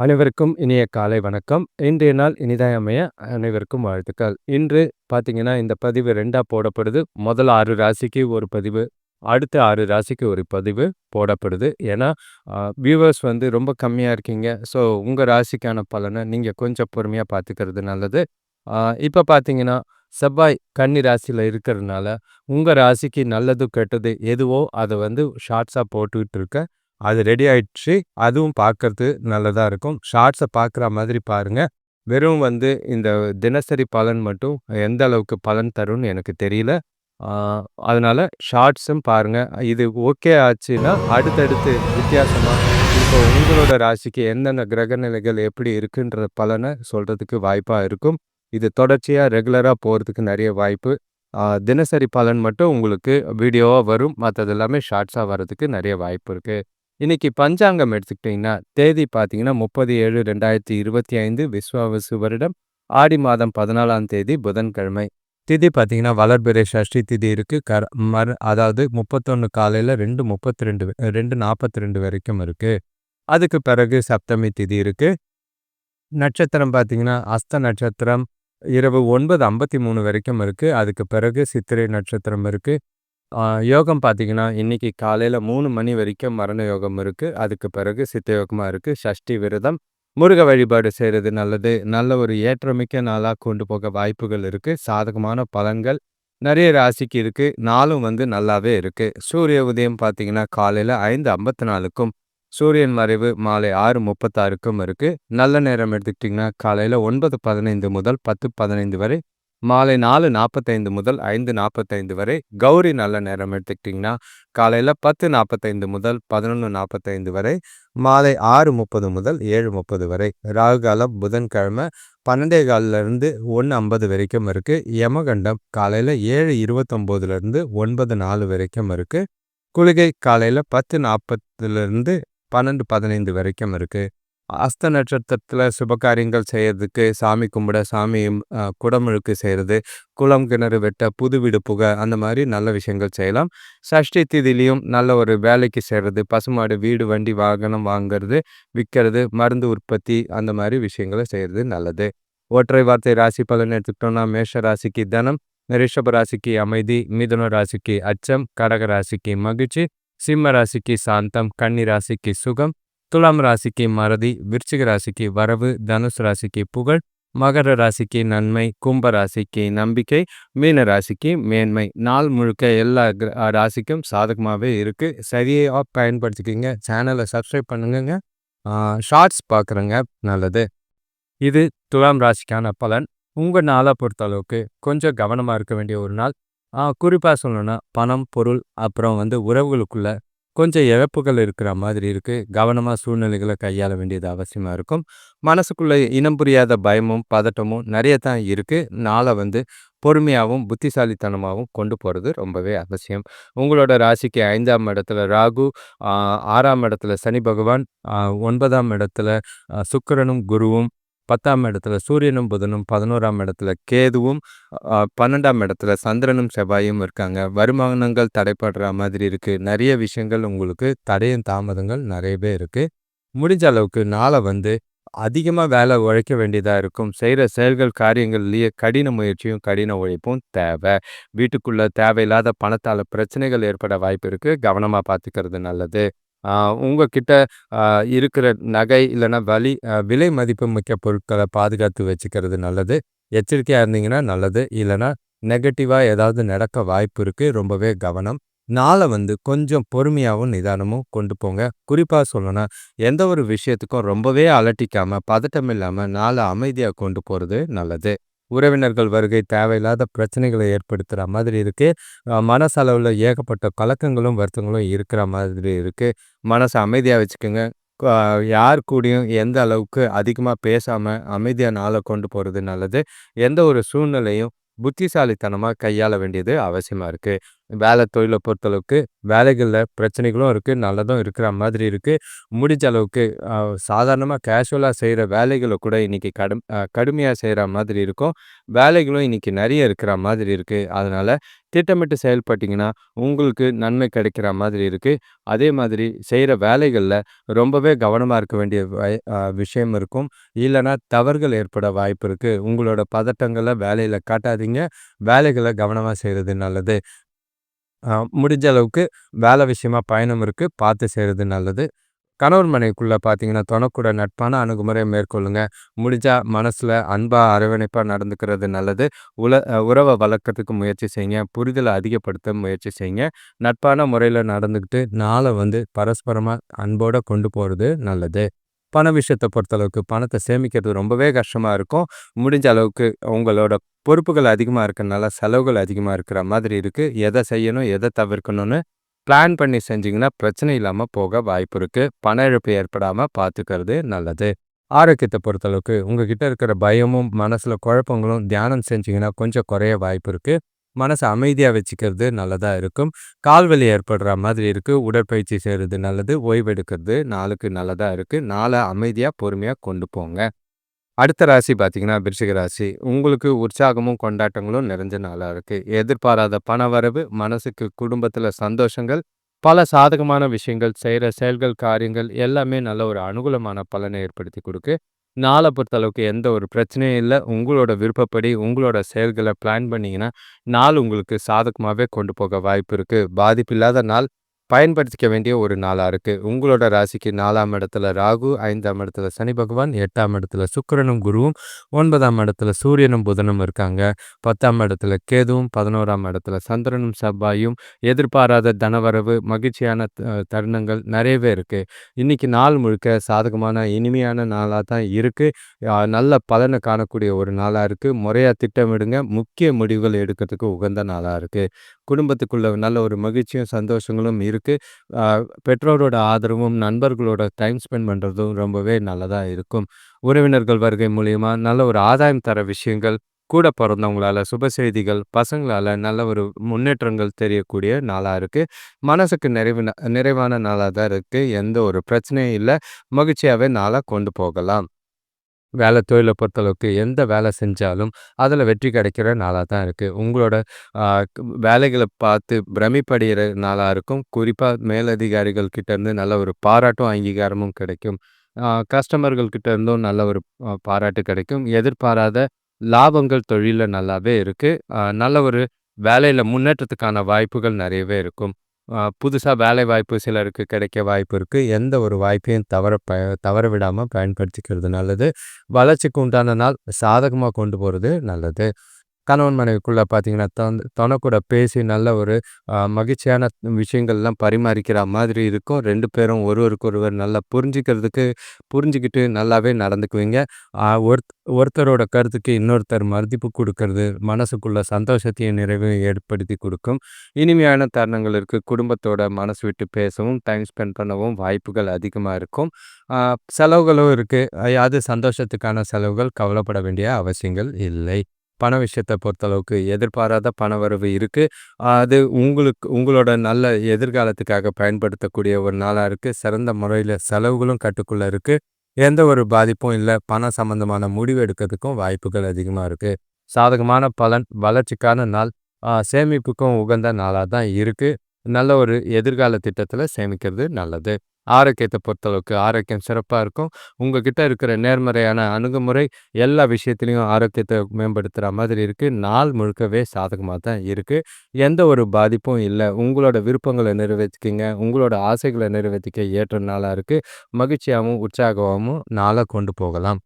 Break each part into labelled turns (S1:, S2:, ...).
S1: அனைவருக்கும் இனிய காலை வணக்கம். இன்றைய நாள் இனிதாய் அமைய அனைவருக்கும் வாழ்த்துக்கள். இன்று பார்த்தீங்கன்னா, இந்த பதிவு ரெண்டாக போடப்படுது. முதல் ஆறு ராசிக்கு ஒரு பதிவு, அடுத்த ஆறு ராசிக்கு ஒரு பதிவு போடப்படுது. ஏன்னா, வியூவர்ஸ் வந்து ரொம்ப கம்மியாக இருக்கீங்க. ஸோ, உங்கள் ராசிக்கான பலனை நீங்கள் கொஞ்சம் பொறுமையாக பார்த்துக்கிறது நல்லது. இப்போ பார்த்தீங்கன்னா, செவ்வாய் கன்னி ராசியில இருக்கிறதுனால, உங்கள் ராசிக்கு நல்லது, கெட்டது எதுவோ அதை வந்து ஷார்ட்ஸாக போட்டுக்கிட்டு இருக்கேன். அது ரெடி ஆயிடுச்சு. அதுவும் பார்க்கறது நல்லதா இருக்கும். ஷார்ட்ஸை பார்க்குற மாதிரி பாருங்க. வெறும் வந்து இந்த தினசரி பலன் மட்டும் எந்த அளவுக்கு பலன் தரும்னு எனக்கு தெரியல. அதனால் அதனால ஷார்ட்ஸும் பாருங்க. இது ஓகே ஆச்சுன்னா, அடுத்தடுத்து வித்தியாசமா இப்போ உங்களோட ராசிக்கு என்னென்ன கிரக நிலைகள் எப்படி இருக்குன்ற பலனை சொல்றதுக்கு வாய்ப்பா இருக்கும். இது தொடர்ச்சியா ரெகுலரா போறதுக்கு நிறைய வாய்ப்பு. தினசரி பலன் மட்டும் உங்களுக்கு வீடியோவா வரும். மற்றது எல்லாமே ஷார்ட்ஸா வர்றதுக்கு நிறைய வாய்ப்பு இருக்கு. இன்னைக்கு பஞ்சாங்கம் எடுத்துக்கிட்டீங்கன்னா, தேதி பார்த்தீங்கன்னா 30/7/2025 விஸ்வாவசு வருடம் ஆடி மாதம் 14ஆம் தேதி புதன்கிழமை. திதி பார்த்தீங்கன்னா, வளர்பிறை சஷ்டி திதி இருக்கு. கர மறு அதாவது 31 காலையில 2:32 2:42 வரைக்கும் இருக்கு. அதுக்கு பிறகு சப்தமி திதி இருக்கு. நட்சத்திரம் பார்த்தீங்கன்னா, அஸ்த நட்சத்திரம் இரவு 9:53 வரைக்கும் இருக்கு. அதுக்கு பிறகு சித்திரை நட்சத்திரம் இருக்கு. யோகம் பார்த்திங்கன்னா இன்றைக்கி காலையில் மூணு மணி வரைக்கும் மரண யோகம் இருக்கு. அதுக்கு பிறகு சித்த யோகமாக இருக்கு. ஷஷ்டி விரதம். முருக வழிபாடு செய்றது நல்லது. நல்ல ஒரு ஏற்றமிக்க நாளா கொண்டு போக வாய்ப்புகள் இருக்கு. சாதகமான பலன்கள் நிறைய ராசிக்கு இருக்கு. நாளும் வந்து நல்லாவே இருக்கு. சூரிய உதயம் பார்த்திங்கன்னா காலையில் ஐந்து ஐம்பத்தி நாலுக்கும் சூரியன் மறைவு மாலை 6:36க்கும் இருக்கு. நல்ல நேரம் எடுத்துக்கிட்டீங்கன்னா, காலையில 9:15 முதல் 10:15 வரை, மாலை நாலு நாற்பத்தைந்து முதல் ஐந்து நாற்பத்தைந்து வரை கௌரி நல்ல நேரம் எடுத்துக்கிட்டிங்கன்னா காலையில் பத்து நாற்பத்தைந்து முதல் பதினொன்று நாற்பத்தைந்து வரை மாலை ஆறு முப்பது முதல் ஏழு முப்பது வரை ராகுகாலம் புதன்கிழமை பன்னெண்டே காலிலிருந்து ஒன்று ஐம்பது வரைக்கும் இருக்குது யமகண்டம் காலையில் ஏழு இருபத்தொம்போதுலேருந்து ஒன்பது நாலு வரைக்கும் இருக்குது குளிகை காலையில் பத்து நாற்பதுலேருந்து பன்னெண்டு பதினைந்து வரைக்கும் இருக்குது அஸ்த நட்சத்திரத்தில் சுபகாரியங்கள் செய்யறதுக்கு, சாமி கும்பிட, சாமி குடமுழுக்கு செய்கிறது குளம், கிணறு வெட்ட, புது வீடு புக அந்த மாதிரி நல்ல விஷயங்கள் செய்யலாம். சஷ்டி திதிலையும் நல்ல ஒரு வேலைக்கு செய்கிறது பசுமாடு, வீடு, வண்டி, வாகனம் வாங்குறது, விற்கிறது மருந்து உற்பத்தி அந்த மாதிரி விஷயங்கள செய்கிறது நல்லது. ஒற்றை வார்த்தை ராசி பலன் எடுத்துக்கிட்டோம்னா, மேஷ ராசிக்கு தனம், ரிஷப ராசிக்கு அமைதி, மிதுன ராசிக்கு அச்சம், கடக ராசிக்கு மகிழ்ச்சி, சிம்ம ராசிக்கு சாந்தம், கன்னி ராசிக்கு சுகம், துலாம் ராசிக்கு மறதி, விருச்சிக ராசிக்கு வரவு, தனுசு ராசிக்கு புகழ், மகர ராசிக்கு நன்மை, கும்ப ராசிக்கு நம்பிக்கை, மீன ராசிக்கு மேன்மை. நாள் முழுக்க எல்லா ராசிக்கும் சாதகமாவே இருக்கு. சரியா பயன்படுத்திக்கிங்க சேனலை சப்ஸ்கிரைப் பண்ணுங்க ஷார்ட்ஸ் பார்க்குறங்க நல்லது. இது துலாம் ராசிக்கான பலன். உங்க நாள பொறுத்தளவுக்கு கொஞ்சம் கவனமா இருக்க வேண்டிய ஒரு நாள். குறிப்பாக குறிப்பா சொல்லணும்னா, பணம், பொருள் அப்புறம் வந்து உறவுகளுக்குள்ள கொஞ்சம் இழப்புகள் இருக்கிற மாதிரி இருக்குது கவனமாக சூழ்நிலைகளை கையாள வேண்டியது அவசியமாக இருக்கும். மனசுக்குள்ளே இனம் புரியாத பயமும், பதட்டமும் நிறைய தான் இருக்குது நாளை வந்து பொறுமையாகவும் புத்திசாலித்தனமாகவும் கொண்டு போகிறது ரொம்பவே அவசியம். உங்களோட ராசிக்கு ஐந்தாம் இடத்துல ராகு, ஆறாம் இடத்துல சனி பகவான், ஒன்பதாம் இடத்துல சுக்கிரனும், குருவும், 10ஆம் இடத்துல சூரியனும், புதனும், 11ஆம் இடத்துல கேதுவும், பன்னெண்டாம் இடத்துல சந்திரனும், செவ்வாயும் இருக்காங்க. வருமானங்கள் தடைப்படுற மாதிரி இருக்குது நிறைய விஷயங்கள் உங்களுக்கு தடையும் தாமதங்கள் நிறையவே இருக்குது முடிஞ்ச அளவுக்கு நாளை வந்து அதிகமாக வேலை உழைக்க வேண்டியதாக இருக்கும். செய்கிற செயல்கள், காரியங்கள்லேயே கடின முயற்சியும், கடின உழைப்பும் தேவை வீட்டுக்குள்ளே தேவையில்லாத பணத்தால் பிரச்சனைகள் ஏற்பட வாய்ப்பு இருக்குது கவனமாக பார்த்துக்கிறது நல்லது. உங்ககிட்ட இருக்கிற நகை இல்லைன்னா வலி விலை மதிப்பு மிக்க பொருட்களை பாதுகாத்து வச்சுக்கிறது நல்லது. எச்சரிக்கையாக இருந்தீங்கன்னா நல்லது. இல்லைன்னா நெகட்டிவாக ஏதாவது நடக்க வாய்ப்பு இருக்குது ரொம்பவே கவனம். நாளை வந்து கொஞ்சம் பொறுமையாகவும் நிதானமும் கொண்டு போங்க. குறிப்பாக சொல்லணும்னா, எந்த ஒரு விஷயத்துக்கும் ரொம்பவே அலட்டிக்காமல் பதட்டம் இல்லாமல் நாளை அமைதியாக கொண்டு போகிறது நல்லது. உறவினர்கள் வருகை தேவையில்லாத பிரச்சனைகளை ஏற்படுத்துகிற மாதிரி இருக்குது மனசளவில் ஏகப்பட்ட கலக்கங்களும், வருத்தங்களும் இருக்கிற மாதிரி இருக்குது மனசை அமைதியாக வச்சுக்கங்க. யார் கூடயும் எந்த அளவுக்கு அதிகமாக பேசாமல் அமைதியாக நாளை கொண்டு போகிறது நல்லது. எந்த ஒரு சூழ்நிலையும் புத்திசாலித்தனமாக கையாள வேண்டியது அவசியமாக இருக்குது வேலை தொழிலை பொறுத்தளவுக்கு வேலைகளில் பிரச்சனைகளும் இருக்குது நல்லதும் இருக்கிற மாதிரி இருக்குது முடிஞ்ச அளவுக்கு சாதாரணமாக கேஷுவலாக செய்கிற வேலைகளை கூட இன்றைக்கி கடும் கடுமையாக செய்கிற மாதிரி இருக்கும். வேலைகளும் இன்றைக்கி நிறைய இருக்கிற மாதிரி இருக்குது அதனால் திட்டமிட்டு செயல்பட்டிங்கன்னா உங்களுக்கு நன்மை கிடைக்கிற மாதிரி இருக்குது அதே மாதிரி செய்கிற வேலைகளில் ரொம்பவே கவனமாக இருக்க வேண்டிய விஷயம் இருக்கும். இல்லைனா தவறுகள் ஏற்பட வாய்ப்பு இருக்குது உங்களோட பதட்டங்களை வேலையில் காட்டாதீங்க. வேலைகளை கவனமாக செய்கிறது நல்லது. முடிஞ்ச அளவுக்கு வேலை விஷயமா பயணம் இருக்குது பார்த்து செய்கிறது நல்லது. கணவன் மனைவிக்குள்ளே பார்த்தீங்கன்னா தொணக்கூட நட்பான அணுகுமுறையை மேற்கொள்ளுங்க. முடிஞ்சால் மனசில் அன்பாக அரவணைப்பாக நடந்துக்கிறது நல்லது. உல உறவை வளர்க்கறதுக்கு முயற்சி செய்யுங்க. புரிதலை அதிகப்படுத்த முயற்சி செய்யுங்க. நட்பான முறையில் நடந்துக்கிட்டு நாளை வந்து பரஸ்பரமாக அன்போடு கொண்டு போகிறது நல்லது. பண விஷயத்தை பொறுத்தளவுக்கு பணத்தை சேமிக்கிறது ரொம்பவே கஷ்டமாக இருக்கும். முடிஞ்ச அளவுக்கு உங்களோட பொறுப்புகள் அதிகமாக இருக்கிறனால செலவுகள் அதிகமாக இருக்கிற மாதிரி இருக்குது எதை செய்யணும் எதை தவிர்க்கணும்னு பிளான் பண்ணி செஞ்சிங்கன்னா பிரச்சனை இல்லாமல் போக வாய்ப்பு இருக்குது பண இழப்பு ஏற்படாமல் பார்த்துக்கிறது நல்லது. ஆரோக்கியத்தை பொறுத்தளவுக்கு உங்ககிட்ட இருக்கிற பயமும் மனசில் குழப்பங்களும் தியானம் செஞ்சிங்கன்னா கொஞ்சம் குறைய வாய்ப்பு இருக்குது மனசை அமைதியாக வச்சுக்கிறது நல்லதாக இருக்கும். கால்வலி ஏற்படுற மாதிரி இருக்குது உடற்பயிற்சி செய்கிறது நல்லது. ஓய்வெடுக்கிறது நாளுக்கு நல்லதாக இருக்குது நாளை அமைதியாக பொறுமையாக கொண்டு போங்க. அடுத்த ராசி பார்த்தீங்கன்னா விருச்சிக ராசி. உங்களுக்கு உற்சாகமும் கொண்டாட்டங்களும் நிறைஞ்ச நாளாக இருக்குது எதிர்பாராத பண வரவு மனசுக்கு குடும்பத்தில் சந்தோஷங்கள் பல சாதகமான விஷயங்கள் செய்கிற செயல்கள் காரியங்கள் எல்லாமே நல்ல ஒரு அனுகூலமான பலனை ஏற்படுத்தி கொடுக்கு. நாளை பொறுத்தளவுக்கு எந்த ஒரு பிரச்சனையும் இல்லை. உங்களோட விருப்பப்படி உங்களோட செயல்களை பிளான் பண்ணிங்கன்னா நாள் உங்களுக்கு சாதகமாகவே கொண்டு போக வாய்ப்பு இருக்குது பாதிப்பு இல்லாத நாள் பயன்படுத்திக்க வேண்டிய ஒரு நாளாக இருக்குது உங்களோட ராசிக்கு நாலாம் இடத்துல ராகு ஐந்தாம் இடத்துல சனி பகவான் எட்டாம் இடத்துல சுக்கரனும் குருவும் ஒன்பதாம் இடத்துல சூரியனும் புதனும் இருக்காங்க. பத்தாம் இடத்துல கேதுவும் பதினோராம் இடத்துல சந்திரனும் செவ்வாயும். எதிர்பாராத தனவரவு மகிழ்ச்சியான தருணங்கள் நிறையவே இருக்குது இன்றைக்கி நாள் முழுக்க சாதகமான இனிமையான நாளாக தான் இருக்குது நல்ல பலனை காணக்கூடிய ஒரு நாளாக இருக்குது முறையாக திட்டமிடுங்க. முக்கிய முடிவுகள் எடுக்கிறதுக்கு உகந்த நாளாக இருக்குது குடும்பத்துக்குள்ள நல்ல ஒரு மகிழ்ச்சியும் சந்தோஷங்களும் இருக்குது பெற்றோரோட ஆதரவும் நண்பர்களோட டைம் ஸ்பெண்ட் பண்ணுறதும் ரொம்பவே நல்லதாக இருக்கும். உறவினர்கள் வருகை மூலிமா நல்ல ஒரு ஆதாயம் தர விஷயங்கள் கூட பிறந்தவங்களால சுப செய்திகள் பசங்களால் நல்ல ஒரு முன்னேற்றங்கள் தெரியக்கூடிய நாளாக இருக்குது மனசுக்கு நிறைவு நிறைவான நாளாக தான் இருக்குது எந்த ஒரு பிரச்சனையும் இல்லை. மகிழ்ச்சியாகவே நாளாக கொண்டு போகலாம். வேலை தொழிலை பொறுத்தளவுக்கு எந்த வேலை செஞ்சாலும் அதில் வெற்றி கிடைக்கிற நாளாக தான் இருக்குது உங்களோட வேலைகளை பார்த்து பிரமிப்படைகிற நாளாக இருக்கும். குறிப்பாக மேலதிகாரிகள் கிட்டேருந்து நல்ல ஒரு பாராட்டும் அங்கீகாரமும் கிடைக்கும். கஸ்டமர்கள் கிட்டேருந்தும் நல்ல ஒரு பாராட்டு கிடைக்கும். எதிர்பாராத லாபங்கள் தொழிலில் நல்லாவே இருக்குது நல்ல ஒரு வேலையில் முன்னேற்றத்துக்கான வாய்ப்புகள் நிறையவே இருக்கும். புதுசாக வேலை வாய்ப்பு சிலருக்கு கிடைக்க வாய்ப்பு இருக்குது எந்த ஒரு வாய்ப்பையும் தவற ப தவற விடாமல் பயன்படுத்திக்கிறது நல்லது. வளர்ச்சிக்கு உண்டான நாள் சாதகமாக கொண்டு போகிறது நல்லது. கணவன் மனைவிக்குள்ளே பார்த்தீங்கன்னா தன் தொணக்கூட பேசி நல்ல ஒரு மகிழ்ச்சியான விஷயங்கள்லாம் பரிமாறிக்கிற மாதிரி இருக்கும். ரெண்டு பேரும் ஒருவருக்கு ஒருவர் நல்லா புரிஞ்சிக்கிறதுக்கு புரிஞ்சுக்கிட்டு நல்லாவே நடந்துக்குவீங்க. ஒரு ஒருத்தரோட கருத்துக்கு இன்னொருத்தர் மதிப்பு கொடுக்கறது மனசுக்குள்ள சந்தோஷத்தையும் நிறைவையும் ஏற்படுத்தி கொடுக்கும். இனிமையான தருணங்கள் இருக்குது குடும்பத்தோட மனசு விட்டு பேசவும் டைம் ஸ்பெண்ட் பண்ணவும் வாய்ப்புகள் அதிகமாக இருக்கும். செலவுகளும் இருக்குது அது சந்தோஷத்துக்கான செலவுகள் கவலைப்பட வேண்டிய அவசியங்கள் இல்லை. பண விஷயத்தை பொறுத்தளவுக்கு எதிர்பாராத பணவரவு இருக்குது அது உங்களுக்கு உங்களோட நல்ல எதிர்காலத்துக்காக பயன்படுத்தக்கூடிய ஒரு நாளாக இருக்குது சிறந்த முறையில் செலவுகளும் கட்டுக்குள்ளே இருக்குது எந்த ஒரு பாதிப்பும் இல்லை. பணம் சம்மந்தமான முடிவு எடுக்கிறதுக்கும் வாய்ப்புகள் அதிகமாக இருக்குது சாதகமான பலன் வளர்ச்சிக்கான நாள் சேமிப்புக்கும் உகந்த நாளாக தான் இருக்குது நல்ல ஒரு எதிர்கால திட்டத்தில் சேமிக்கிறது நல்லது. ஆரோக்கியத்தை பொறுத்தளவுக்கு ஆரோக்கியம் சிறப்பாக இருக்கும். உங்ககிட்ட இருக்கிற நேர்மறையான அணுகுமுறை எல்லா விஷயத்துலையும் ஆரோக்கியத்தை மேம்படுத்துகிற மாதிரி இருக்குது நாள் முழுக்கவே சாதகமாக தான் இருக்குது எந்த ஒரு பாதிப்பும் இல்லை. உங்களோட விருப்பங்களை நிறைவேற்றிக்கிங்க உங்களோட ஆசைகளை நிறைவேற்றிக்க ஏற்ற நாளாக இருக்குது மகிழ்ச்சியாகவும் உற்சாகமாகவும் நாளாக கொண்டு போகலாம்.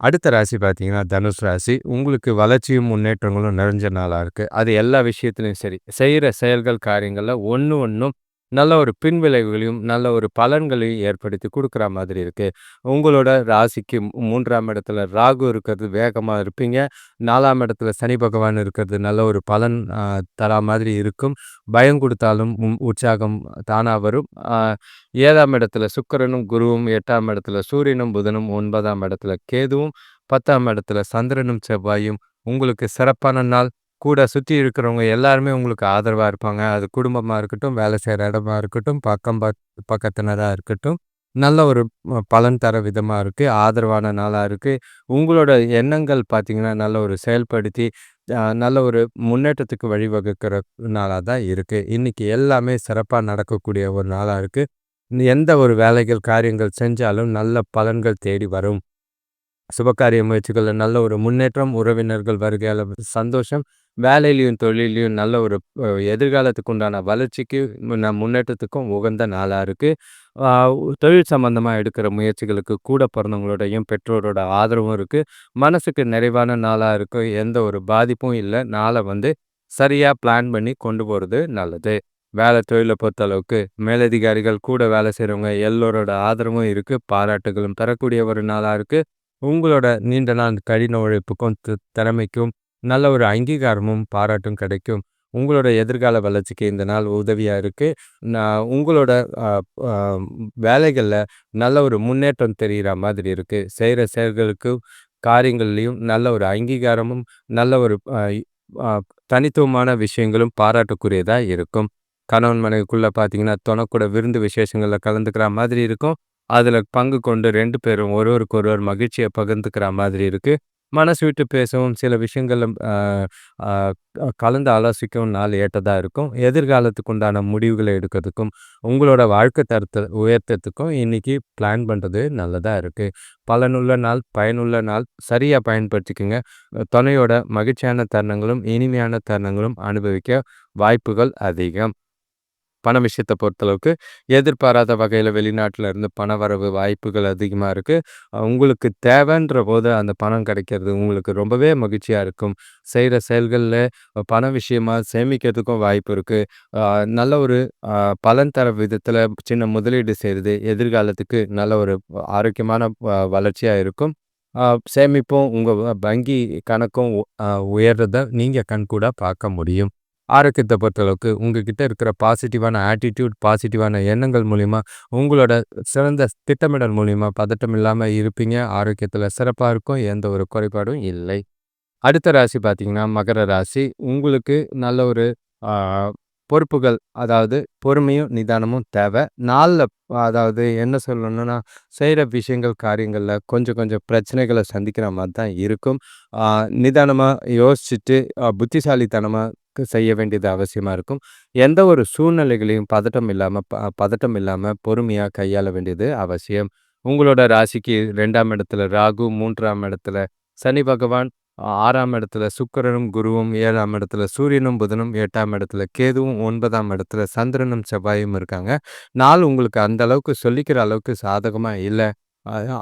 S1: அடுத்த ராசி பார்த்தீங்கன்னா தனுஷ் ராசி. உங்களுக்கு வளர்ச்சியும் முன்னேற்றங்களும் நிறைஞ்ச நாளாக இருக்குது அது எல்லா விஷயத்துலையும் சரி. செய்கிற செயல்கள் காரியங்களில் ஒன்று ஒன்றும் நல்ல ஒரு பின்விளைவுகளையும் நல்ல ஒரு பலன்களையும் ஏற்படுத்தி கொடுக்குற மாதிரி இருக்குது உங்களோட ராசிக்கு மூன்றாம் இடத்துல ராகு இருக்கிறது வேகமாக இருப்பீங்க. நாலாம் இடத்துல சனி பகவான் இருக்கிறது நல்ல ஒரு பலன் தரா மாதிரி இருக்கும். பயம் கொடுத்தாலும் உற்சாகம் தானாக வரும். ஏழாம் இடத்துல சுக்கரனும் குருவும் எட்டாம் இடத்துல சூரியனும் புதனும் ஒன்பதாம் இடத்துல கேதுவும் பத்தாம் இடத்துல சந்திரனும் செவ்வாயும். உங்களுக்கு சிறப்பான நாள். கூட சுற்றி இருக்கிறவங்க எல்லாருமே உங்களுக்கு ஆதரவாக இருப்பாங்க. அது குடும்பமாக இருக்கட்டும், வேலை செய்கிற இடமா இருக்கட்டும், பக்கம் பக் பக்கத்தினராக இருக்கட்டும். நல்ல ஒரு பலன் தர விதமாக இருக்குது ஆதரவான நாளாக இருக்குது உங்களோட எண்ணங்கள் பார்த்தீங்கன்னா, நல்ல ஒரு செயல்படுத்தி நல்ல ஒரு முன்னேற்றத்துக்கு வழிவகுக்கிற நாளாக தான் இருக்குது இன்றைக்கி எல்லாமே சிறப்பாக நடக்கக்கூடிய ஒரு நாளாக இருக்குது எந்த ஒரு வேலைகள், காரியங்கள் செஞ்சாலும் நல்ல பலன்கள் தேடி வரும். சுபகாரிய முயற்சிகளில் நல்ல ஒரு முன்னேற்றம், உறவினர்கள் வருகையால் சந்தோஷம், வேலையிலையும் தொழிலையும் நல்ல ஒரு எதிர்காலத்துக்கு உண்டான வளர்ச்சிக்கு, நம் முன்னேற்றத்துக்கும் உகந்த நாளாக இருக்குது தொழில் சம்மந்தமாக எடுக்கிற முயற்சிகளுக்கு கூட பிறந்தவங்களோடையும், பெற்றோரோட ஆதரவும் இருக்குது மனசுக்கு நிறைவான நாளாக இருக்கும் எந்த ஒரு பாதிப்பும் இல்லை. நாளை வந்து சரியாக பிளான் பண்ணி கொண்டு போகிறது நல்லது. வேலை தொழில பொறுத்தளவுக்கு மேலதிகாரிகள், கூட வேலை செய்கிறவங்க எல்லோரோட ஆதரவும் இருக்குது பாராட்டுகளும் தரக்கூடிய ஒரு நாளாக இருக்குது உங்களோட நீண்ட நாள் கடின உழைப்புக்கும், திறமைக்கும் நல்ல ஒரு அங்கீகாரமும், பாராட்டும் கிடைக்கும். உங்களோட எதிர்கால வளர்ச்சிக்கு இந்த நாள் உதவியா இருக்கு. நான் உங்களோட வேலைகளில் வேலைகள்ல நல்ல ஒரு முன்னேற்றம் தெரிகிற மாதிரி இருக்கு. செய்கிற செயல்களுக்கும், காரியங்கள்லையும் நல்ல ஒரு அங்கீகாரமும், நல்ல ஒரு தனித்துவமான விஷயங்களும் பாராட்டுக்குரியதா இருக்கும். கணவன் மனைவிக்குள்ள பார்த்தீங்கன்னா, தொணக்கூட விருந்து விசேஷங்கள்ல கலந்துக்கிற மாதிரி இருக்கும். அதில் பங்கு கொண்டு ரெண்டு பேரும் ஒருவருக்கு ஒருவர் மகிழ்ச்சியை பகிர்ந்துக்கிற மாதிரி இருக்குது மனசு விட்டு பேசவும், சில விஷயங்களும் கலந்து ஆலோசிக்கவும் நாள் ஏற்றதாக இருக்கும். எதிர்காலத்துக்கு உண்டான முடிவுகளை எடுக்கிறதுக்கும், உங்களோட வாழ்க்கை தரத்தை உயர்த்தத்துக்கும் இன்றைக்கி பிளான் பண்ணுறது நல்லதாக இருக்குது பலனுள்ள நாள், பயனுள்ள நாள். சரியாக பயன்படுத்திக்கோங்க துணையோட மகிழ்ச்சியான தருணங்களும், இனிமையான தருணங்களும் அனுபவிக்க வாய்ப்புகள் அதிகம். பண விஷயத்தை பொறுத்தளவுக்கு, எதிர்பாராத வகையில் வெளிநாட்டில் இருந்து பண வரவு வாய்ப்புகள் அதிகமாக இருக்குது உங்களுக்கு தேவைன்ற போது அந்த பணம் கிடைக்கிறது உங்களுக்கு ரொம்பவே மகிழ்ச்சியாக இருக்கும். செய்கிற செயல்களில் பண விஷயமா சேமிக்கிறதுக்கும் வாய்ப்பு இருக்குது நல்ல ஒரு பலன் தர விதத்தில் சின்ன முதலீடு செய்கிறது எதிர்காலத்துக்கு நல்ல ஒரு ஆரோக்கியமான வ இருக்கும். சேமிப்பும், உங்கள் வங்கி கணக்கும் உயர்றதை நீங்கள் கண்கூடாக பார்க்க முடியும். ஆரோக்கியத்தை பொறுத்தளவுக்கு, உங்ககிட்ட இருக்கிற பாசிட்டிவான ஆட்டிட்யூட், பாசிட்டிவான எண்ணங்கள் மூலிமா உங்களோட சிறந்த திட்டமிடல் மூலிமா பதட்டம் இல்லாமல் இருப்பீங்க. ஆரோக்கியத்தில் சிறப்பாக இருக்கும். எந்த ஒரு குறைபாடும் இல்லை. அடுத்த ராசி பார்த்தீங்கன்னா, மகர ராசி. உங்களுக்கு நல்ல ஒரு பொறுப்புகள், அதாவது பொறுமையும், நிதானமும் தேவை நாளில் அதாவது என்ன சொல்லணும்னா, செய்கிற விஷயங்கள், காரியங்களில் கொஞ்சம் கொஞ்சம் பிரச்சனைகளை சந்திக்கிற மாதிரி தான் இருக்கும். நிதானமாக யோசிச்சுட்டு, புத்திசாலித்தனமாக செய்ய வேண்டியது அவசியமாக இருக்கும். எந்த ஒரு சூழ்நிலைகளையும் பதட்டம் இல்லாமல் ப பதட்டம் இல்லாமல் பொறுமையாக கையாள வேண்டியது அவசியம். உங்களோட ராசிக்கு ரெண்டாம் இடத்துல ராகு, மூன்றாம் இடத்துல சனி பகவான், ஆறாம் இடத்துல சுக்கிரனும், குருவும், ஏழாம் இடத்துல சூரியனும், புதனும், எட்டாம் இடத்துல கேதுவும், ஒன்பதாம் இடத்துல சந்திரனும், செவ்வாயும் இருக்காங்க. நாள் உங்களுக்கு அந்த அளவுக்கு சொல்லிக்கிற அளவுக்கு சாதகமாக இல்லை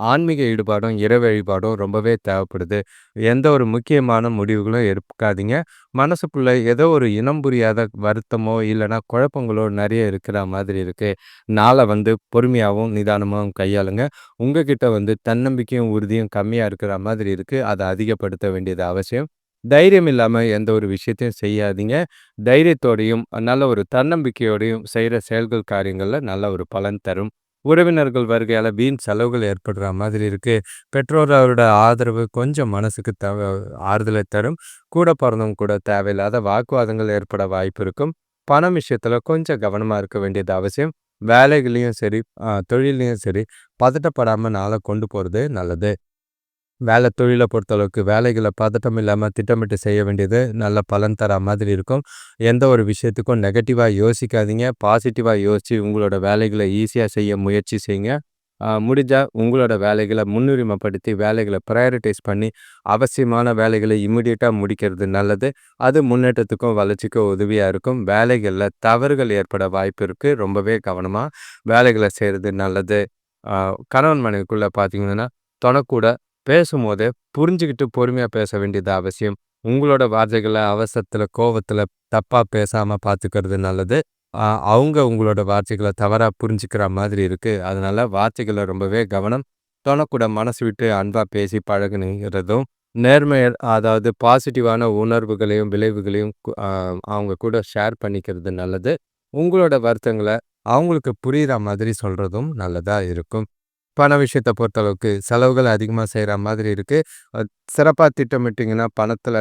S1: ஆன்மீக ஈடுபாடும், இறை வழிபாடும் ரொம்பவே தேவைப்படுது. எந்த ஒரு முக்கியமான முடிவுகளும் எடுக்காதீங்க. மனசுக்குள்ள ஏதோ ஒரு இனம் புரியாத வருத்தமோ, இல்லைனா குழப்பங்களோ நிறைய இருக்கிற மாதிரி இருக்கு. நாளை வந்து பொறுமையாகவும் நிதானமாகவும் கையாளுங்க. உங்ககிட்ட வந்து தன்னம்பிக்கையும், உறுதியும் கம்மியாக இருக்கிற மாதிரி இருக்கு. அதை அதிகப்படுத்த வேண்டியது அவசியம். தைரியம் இல்லாமல் எந்த ஒரு விஷயத்தையும் செய்யாதீங்க. தைரியத்தோடையும், நல்ல ஒரு தன்னம்பிக்கையோடையும் செய்கிற செயல்கள், காரியங்களில் நல்ல ஒரு பலன் தரும். உறவினர்கள் வருகையால வீண் செலவுகள் ஏற்படுற மாதிரி இருக்குது பெற்றோரோட ஆதரவு கொஞ்சம் மனசுக்கு தவ ஆறுதலை தரும். கூட பிறந்தவங்க கூட தேவையில்லாத வாக்குவாதங்கள் ஏற்பட வாய்ப்பு இருக்கும். பணம் விஷயத்தில் கொஞ்சம் கவனமாக இருக்க வேண்டியது அவசியம். வேலைகள்லேயும் சரி, அ சரி, பதட்டப்படாமல் நாளை கொண்டு போகிறது நல்லது. வேலை தொழிலை பொறுத்தளவுக்கு வேலைகளை பதட்டம் இல்லாமல் திட்டமிட்டு செய்ய வேண்டியது நல்ல பலன் தர மாதிரி இருக்கும். எந்த ஒரு விஷயத்துக்கும் நெகட்டிவாக யோசிக்காதீங்க. பாசிட்டிவாக யோசித்து உங்களோட வேலைகளை ஈஸியாக செய்ய முயற்சி செய்யுங்க. முடிஞ்சால் உங்களோட வேலைகளை முன்னுரிமைப்படுத்தி, வேலைகளை ப்ரையாரிட்டைஸ் பண்ணி, அவசியமான வேலைகளை இம்மிடியட்டாக முடிக்கிறது நல்லது. அது முன்னேற்றத்துக்கும், வளர்ச்சிக்கும் உதவியாக இருக்கும். வேலைகளில் தவறுகள் ஏற்பட வாய்ப்பு இருக்குது ரொம்பவே கவனமாக வேலைகளை செய்கிறது நல்லது. கணவன் மனைவிக்குள்ளே பார்த்தீங்கன்னா, தொணக்கூட பேசும்போதே புரிஞ்சுக்கிட்டு பொறுமையாக பேச வேண்டியது அவசியம். உங்களோட வார்த்தைகளை அவசரத்தில் கோவத்தில் தப்பாக பேசாமல் பார்த்துக்கிறது நல்லது. அவங்க உங்களோட வார்த்தைகளை தவறாக புரிஞ்சுக்கிற மாதிரி இருக்குது அதனால் வார்த்தைகளை ரொம்பவே கவனம். தொணக்கூட மனசு விட்டு அன்பாக பேசி பழகுனுங்கிறதும் நேர்மை அதாவது பாசிட்டிவான உணர்வுகளையும், விளைவுகளையும் அவங்க கூட ஷேர் பண்ணிக்கிறது நல்லது. உங்களோட வருத்தங்களை அவங்களுக்கு புரிகிற மாதிரி சொல்கிறதும் நல்லதாக இருக்கும். பண விஷயத்தை பொறுத்தளவுக்கு செலவுகள் அதிகமாக செய்கிற மாதிரி இருக்குது சிறப்பாக திட்டமிட்டிங்கன்னா திட்டமிட்டீங்கன்னா, பணத்தில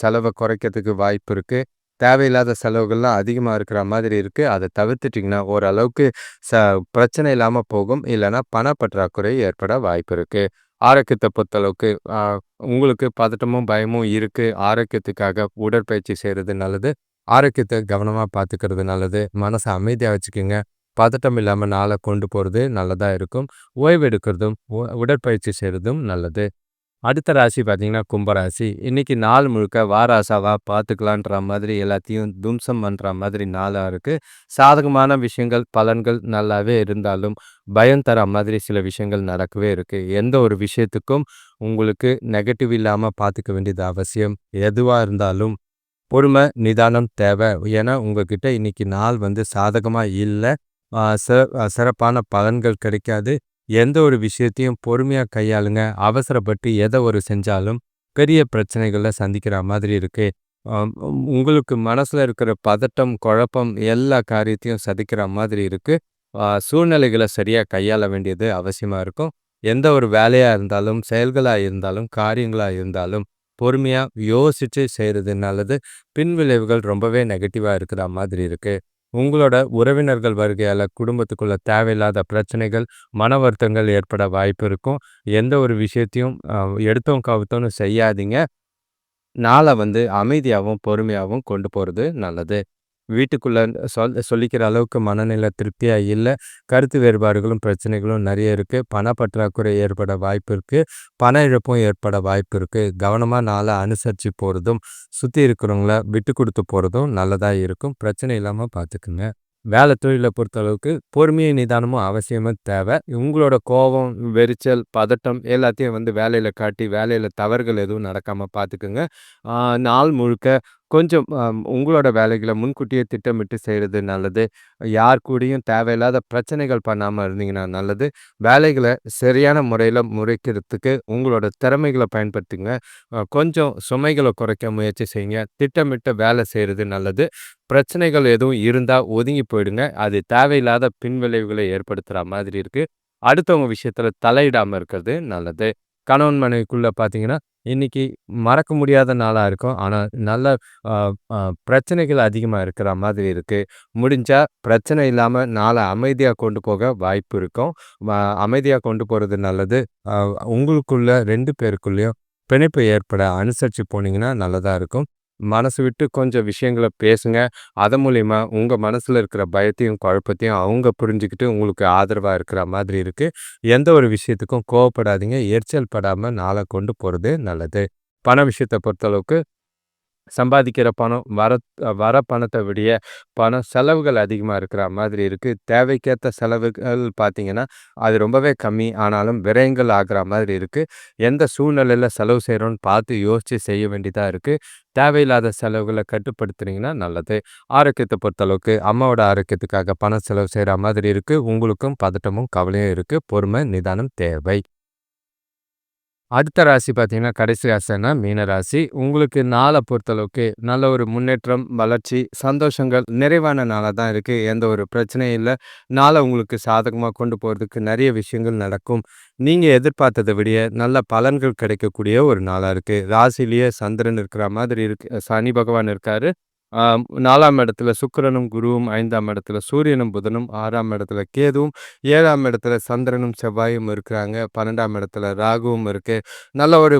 S1: செலவை குறைக்கிறதுக்கு வாய்ப்பு இருக்குது தேவையில்லாத செலவுகள்லாம் அதிகமாக இருக்கிற மாதிரி இருக்குது அதை தவிர்த்துட்டிங்கன்னா ஓரளவுக்கு ச பிரச்சனை இல்லாமல் போகும். இல்லைன்னா பணப்பற்றாக்குறை ஏற்பட வாய்ப்பு இருக்குது ஆரோக்கியத்தை பொறுத்தளவுக்கு உங்களுக்கு பதட்டமும், பயமும் இருக்குது ஆரோக்கியத்துக்காக உடற்பயிற்சி செய்கிறது நல்லது. ஆரோக்கியத்தை கவனமாக பார்த்துக்கிறது நல்லது. மனசை அமைதியாக வச்சுக்கோங்க பதட்டம் இல்லாம நாள கொண்டு போறது நல்லதா இருக்கும். ஓய்வு எடுக்கிறதும், உ உடற்பயிற்சி செய்கிறதும் நல்லது. அடுத்த ராசி பார்த்தீங்கன்னா, கும்பராசி. இன்னைக்கு நாள் முழுக்க வாராசாவாக பார்த்துக்கலான்ற மாதிரி எல்லாத்தையும் தும்சம் பண்ற மாதிரி நாளா இருக்கு. சாதகமான விஷயங்கள், பலன்கள் நல்லாவே இருந்தாலும், பயம் தர மாதிரி சில விஷயங்கள் நடக்கவே இருக்கு. எந்த ஒரு விஷயத்துக்கும் உங்களுக்கு நெகட்டிவ் இல்லாம பார்த்துக்க வேண்டியது அவசியம். எதுவா இருந்தாலும் பொறுமை, நிதானம் தேவை. ஏன்னா, உங்ககிட்ட இன்னைக்கு நாள் வந்து சாதகமா இல்ல. சிறப்பான பலன்கள் கிடைக்காது. எந்த ஒரு விஷயத்தையும் பொறுமையா கையாளுங்க. அவசரப்பட்டு எதை ஒரு செஞ்சாலும் பெரிய பிரச்சனைகள சந்திக்கிற மாதிரி இருக்கு. உங்களுக்கு மனசில் இருக்கிற பதட்டம், குழப்பம் எல்லா காரியத்தையும் சதிக்கிற மாதிரி இருக்கு. சூழ்நிலைகளை சூழ்நிலைகள சரியா கையாள வேண்டியது அவசியமா இருக்கும். எந்த ஒரு வேலையா இருந்தாலும், செயல்களா இருந்தாலும், காரியங்களா இருந்தாலும் பொறுமையா யோசிச்சு செய்கிறது நல்லது. பின்விளைவுகள் ரொம்பவே நெகட்டிவா இருக்கிற மாதிரி இருக்கு. உங்களோட உறவினர்கள் வருகையால் குடும்பத்துக்குள்ள தேவையில்லாத பிரச்சனைகள், மன வருத்தங்கள் ஏற்பட வாய்ப்பு இருக்கும். எந்த ஒரு விஷயத்தையும் எடுத்தோம் கவுத்தோன்னு செய்யாதீங்க. நாளை வந்து அமைதியாகவும் பொறுமையாகவும் கொண்டு போகிறது நல்லது. வீட்டுக்குள்ள சொல் சொல்லிக்கிற அளவுக்கு மனநிலை திருப்தியாக இல்லை கருத்து வேறுபாடுகளும், பிரச்சனைகளும் நிறைய இருக்குது பண பற்றாக்குறை ஏற்பட வாய்ப்பு இருக்குது பண இழப்பும் ஏற்பட வாய்ப்பு இருக்குது கவனமாக நாளை அனுசரித்து போகிறதும் சுற்றி இருக்கிறவங்கள விட்டு கொடுத்து போகிறதும் நல்லதாக இருக்கும். பிரச்சனை இல்லாமல் பார்த்துக்குங்க. வேலை தொழிலை பொறுத்தளவுக்கு பொறுமையும், நிதானமும் அவசியமும் தேவை. உங்களோட கோவம், வெறிச்சல், பதட்டம் எல்லாத்தையும் வந்து வேலையில் காட்டி, வேலையில் தவறுகள் எதுவும் நடக்காமல் பார்த்துக்குங்க. நாள் முழுக்க கொஞ்சம் உங்களோட வேலைகளை முன்கூட்டியே திட்டமிட்டு செய்றது நல்லது. யார் கூடயும் தேவையில்லாத பிரச்சனைகள் பண்ணாம இருந்தீங்கன்னா நல்லது. வேலைகள சரியான முறையில முறைக்கிறதுக்கு உங்களோட திறமைகள பயன்படுத்துங்க. அ கொஞ்சம் சுமைகள குறைக்க முயற்சி செய்யுங்க. திட்டமிட்ட வேலை செய்றது நல்லது. பிரச்சனைகள் எதுவும் இருந்தா ஒதுங்கி போயிடுங்க. அது தேவையில்லாத பின்விளைவுகளை ஏற்படுத்துற மாதிரி இருக்கு. அடுத்தவங்க விஷயத்துல தலையிடாம இருக்கிறது நல்லது. கணவன் மனைவிக்குள்ளே பார்த்தீங்கன்னா, இன்னைக்கு மறக்க முடியாத நாளாக இருக்கும். ஆனால் நல்ல பிரச்சனைகள் அதிகமாக இருக்கிற மாதிரி இருக்குது முடிஞ்சால் பிரச்சனை இல்லாமல் நாளை அமைதியாக கொண்டு போக வாய்ப்பு இருக்கும். அமைதியாக கொண்டு போகிறது நல்லது. உங்களுக்குள்ள ரெண்டு பேருக்குள்ளேயும் பிணைப்பு ஏற்பட அனுசரித்து போனீங்கன்னா நல்லதாக இருக்கும். மனசு விட்டு கொஞ்சம் விஷயங்கள பேசுங்க. அதன் மூலியமா உங்க மனசுல இருக்கிற பயத்தையும், குழப்பத்தையும் அவங்க புரிஞ்சுக்கிட்டு உங்களுக்கு ஆதரவா இருக்கிற மாதிரி இருக்கு. எந்த ஒரு விஷயத்துக்கும் கோவப்படாதீங்க. எரிச்சல் படாம நாளை கொண்டு போறது நல்லது. பண விஷயத்த பொறுத்தளவுக்கு சம்பாதிக்கிற பணம் வர வர பணத்தை விடைய பணம் செலவுகள் அதிகமாக இருக்கிற மாதிரி இருக்குது தேவைக்கேற்ற செலவுகள் பார்த்திங்கன்னா அது ரொம்பவே கம்மி. ஆனாலும் விரயங்கள் ஆகிற மாதிரி இருக்குது எந்த சூழ்நிலையில் செலவு செய்கிறோன்னு பார்த்து யோசித்து செய்ய வேண்டியதாக இருக்குது தேவையில்லாத செலவுகளை கட்டுப்படுத்துனீங்கன்னா நல்லது. ஆரோக்கியத்தை பொறுத்தளவுக்கு அம்மாவோட ஆரோக்கியத்துக்காக பணம் செலவு செய்கிற மாதிரி இருக்குது உங்களுக்கும் பதட்டமும், கவலையும் இருக்குது பொறுமை, நிதானம் தேவை. அடுத்த ராசி பார்த்தீங்கன்னா, கடைசி ராசினா மீன ராசி. உங்களுக்கு நாளை பொறுத்தளவுக்கு நல்ல ஒரு முன்னேற்றம், வளர்ச்சி, சந்தோஷங்கள் நிறைவான நாளாக தான் இருக்குது எந்த ஒரு பிரச்சனையும் இல்லை நாளை உங்களுக்கு சாதகமாக கொண்டு போகிறதுக்கு நிறைய விஷயங்கள் நடக்கும். நீங்கள் எதிர்பார்த்தத விட நல்ல பலன்கள் கிடைக்கக்கூடிய ஒரு நாளாக இருக்குது ராசிலேயே சந்திரன் இருக்கிற மாதிரி இருக்கு. சனி பகவான் இருக்காரு. நாலாம் இடத்துல சுக்கிரனும், குருவும், ஐந்தாம் இடத்துல சூரியனும், புதனும், ஆறாம் இடத்துல கேதுவும், ஏழாம் இடத்துல சந்திரனும், செவ்வாயும் இருக்கிறாங்க. 12ஆம் இடத்துல ராகுவும் இருக்கு. நல்ல ஒரு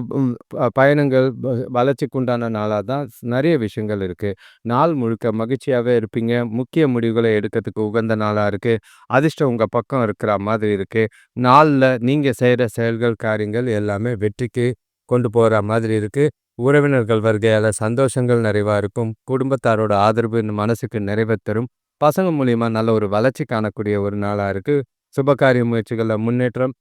S1: ப பயணங்கள், வ வளர்ச்சிக்கு உண்டான தான் நிறைய விஷயங்கள் இருக்கு. நாள் முழுக்க மகிழ்ச்சியாகவே இருப்பீங்க. முக்கிய முடிவுகளை எடுக்கிறதுக்கு உகந்த நாளாக இருக்கு. அதிர்ஷ்டம் உங்கள் பக்கம் இருக்கிற மாதிரி இருக்கு. நாளில் நீங்கள் செய்கிற செயல்கள், காரியங்கள் எல்லாமே வெற்றிக்கு கொண்டு போகிற மாதிரி இருக்கு. உறவினர்கள் வருகையால் சந்தோஷங்கள் நிறைவாக இருக்கும். குடும்பத்தாரோட ஆதரவு மனசுக்கு நிறைவை தரும். பசங்க மூலிமா நல்ல ஒரு வளர்ச்சி காணக்கூடிய ஒரு நாளாக இருக்குது சுபகாரிய முயற்சிகளில் முன்னேற்றம்.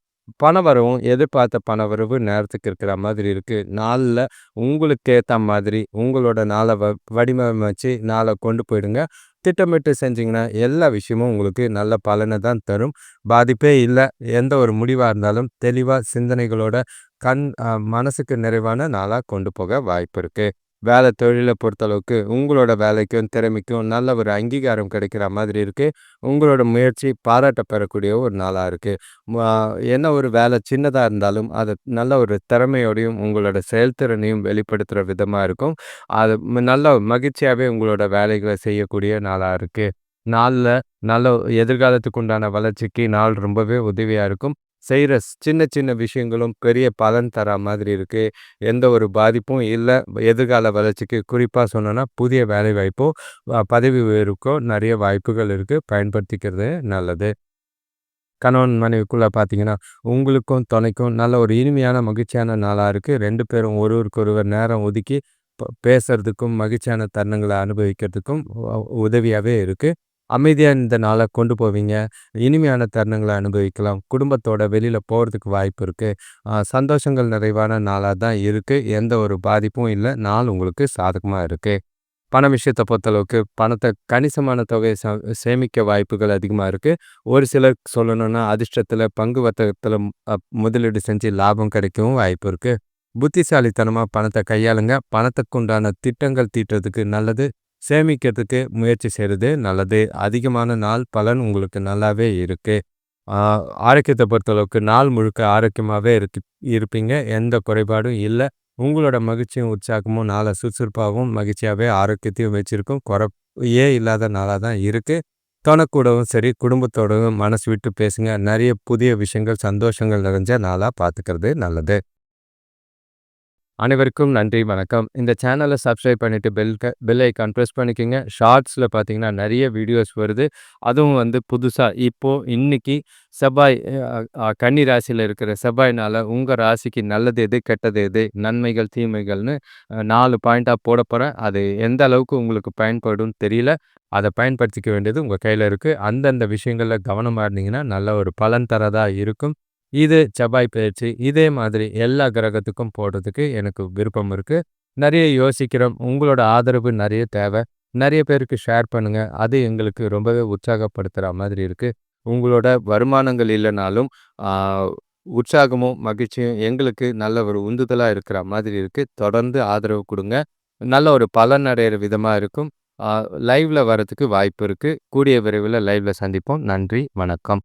S1: பணவரவும் எதிர்பார்த்த பணவரவு நேரத்துக்கு இருக்கிற மாதிரி இருக்குது நாளில் உங்களுக்கு ஏற்ற மாதிரி உங்களோட நாளை வ வடிவமைச்சு நாளை கொண்டு போயிடுங்க. திட்டமிட்டு செஞ்சீங்கன்னா, எல்லா விஷயமும் உங்களுக்கு நல்ல பலனை தான் தரும். பாதிப்பே இல்லை எந்த ஒரு முடிவாக இருந்தாலும் தெளிவாக சிந்தனைகளோட கண் மனசுக்கு நிறைவான நாளாக கொண்டு போக வாய்ப்பு இருக்குது வேலை தொழிலை பொறுத்தளவுக்கு உங்களோட வேலைக்கும் திறமைக்கும் நல்ல ஒரு அங்கீகாரம் கிடைக்கிற மாதிரி இருக்குது உங்களோட முயற்சி பாராட்ட பெறக்கூடிய ஒரு நாளாக இருக்குது என்ன ஒரு வேலை சின்னதாக இருந்தாலும் அதை நல்ல ஒரு திறமையோடையும் உங்களோட செயல்திறனையும் வெளிப்படுத்துகிற விதமாக இருக்கும். அது நல்ல மகிழ்ச்சியாகவே உங்களோட வேலைகளை செய்யக்கூடிய நாளாக இருக்குது நாளில் நல்ல எதிர்காலத்துக்கு உண்டான வளர்ச்சிக்கு நாள் ரொம்பவே உதவியாக இருக்கும். செய்கிற சின்ன சின்ன விஷயங்களும் பெரிய பலன் தர மாதிரி இருக்குது எந்த ஒரு பாதிப்பும் இல்லை. எதிர்கால வளர்ச்சிக்கு குறிப்பாக சொன்னோன்னா புதிய வேலைவாய்ப்போ பதவி உயர்வுக்கோ நிறைய வாய்ப்புகள் இருக்குது பயன்படுத்திக்கிறது நல்லது. கணவன் மனைவிக்குள்ளே பார்த்தீங்கன்னா உங்களுக்கும் துணைக்கும் நல்ல ஒரு இனிமையான மகிழ்ச்சியான நாளாக இருக்குது ரெண்டு பேரும் ஒருவருக்கு ஒருவர் நேரம் ஒதுக்கி பேசுறதுக்கும் மகிழ்ச்சியான தருணங்களை அனுபவிக்கிறதுக்கும் உதவியாகவே இருக்குது அமைதியாக இந்த நாளை கொண்டு போவீங்க. இனிமையான தருணங்களை அனுபவிக்கலாம். குடும்பத்தோட வெளியில் போகிறதுக்கு வாய்ப்பு இருக்குது சந்தோஷங்கள் நிறைவான நாளாக தான் இருக்குது எந்த ஒரு பாதிப்பும் இல்லை. நாள் உங்களுக்கு சாதகமாக இருக்குது பண விஷயத்தை பொறுத்தளவுக்கு பணத்தை கணிசமான தொகையை சேமிக்க வாய்ப்புகள் அதிகமாக இருக்குது ஒரு சிலர் சொல்லணும்னா அதிர்ஷ்டத்தில் பங்கு வர்த்தகத்தில் முதலீடு செஞ்சு லாபம் கிடைக்கவும் வாய்ப்பு இருக்குது புத்திசாலித்தனமாக பணத்தை கையாளுங்க. பணத்துக்கு உண்டான திட்டங்கள் தீட்டுறதுக்கு நல்லது. சேமிக்கிறதுக்கு முயற்சி செய்கிறது நல்லது. அதிகமான நாள் பலன் உங்களுக்கு நல்லாவே இருக்குது ஆரோக்கியத்தை பொறுத்தளவுக்கு நாள் முழுக்க ஆரோக்கியமாகவே இருக்கு இருப்பீங்க. எந்த குறைபாடும் இல்லை. உங்களோட மகிழ்ச்சியும் உற்சாகமும் நாளை சுறுசுறுப்பாகவும் மகிழ்ச்சியாகவே ஆரோக்கியத்தையும் வச்சுருக்கும். குறையே இல்லாத நாளாக தான் இருக்குது தனக்கூடவும் சரி குடும்பத்தோடவும் மனசு விட்டு பேசுங்க. நிறைய புதிய விஷயங்கள் சந்தோஷங்கள் நிறைஞ்ச நாளாக பார்த்துக்கிறது நல்லது. அனைவருக்கும் நன்றி வணக்கம். இந்த சேனலை சப்ஸ்கிரைப் பண்ணிவிட்டு பெல் க பெல் ஐக்கான் ப்ரெஸ் பண்ணிக்கோங்க. ஷார்ட்ஸில் பார்த்தீங்கன்னா நிறைய வீடியோஸ் வருது. அதுவும் வந்து புதுசாக இப்போது இன்றைக்கி செவ்வாய் கன்னி ராசியில் இருக்கிற செவ்வாய்னால் உங்கள் ராசிக்கு நல்லது எது கெட்டது எது நன்மைகள் தீமைகள்னு நாலு பாயிண்ட்டாக போட போகிறேன் அது எந்த அளவுக்கு உங்களுக்கு பயன்படும் தெரியல. அதை பயன்படுத்திக்க வேண்டியது உங்கள் கையில் இருக்குது அந்தந்த விஷயங்களில் கவனமாக இருந்தீங்கன்னா நல்ல ஒரு பலன் தரதாக இருக்கும். இது செவ்வாய் பயிற்சி இதே மாதிரி எல்லா கிரகத்துக்கும் போடுறதுக்கு எனக்கு விருப்பம் இருக்குது நிறைய யோசிக்கிறோம். உங்களோட ஆதரவு நிறைய தேவை. நிறைய பேருக்கு ஷேர் பண்ணுங்கள் அது எங்களுக்கு ரொம்பவே உற்சாகப்படுத்துகிற மாதிரி இருக்குது உங்களோட வருமானங்கள் இல்லைனாலும் உற்சாகமும் மகிழ்ச்சியும் எங்களுக்கு நல்ல ஒரு உந்துதலாக இருக்கிற மாதிரி இருக்குது தொடர்ந்து ஆதரவு கொடுங்க. நல்ல ஒரு பலன் அடைகிற விதமாக இருக்கும். லைவில் வரத்துக்கு வாய்ப்பு இருக்குது கூடிய விரைவில் லைவில் சந்திப்போம். நன்றி. வணக்கம்.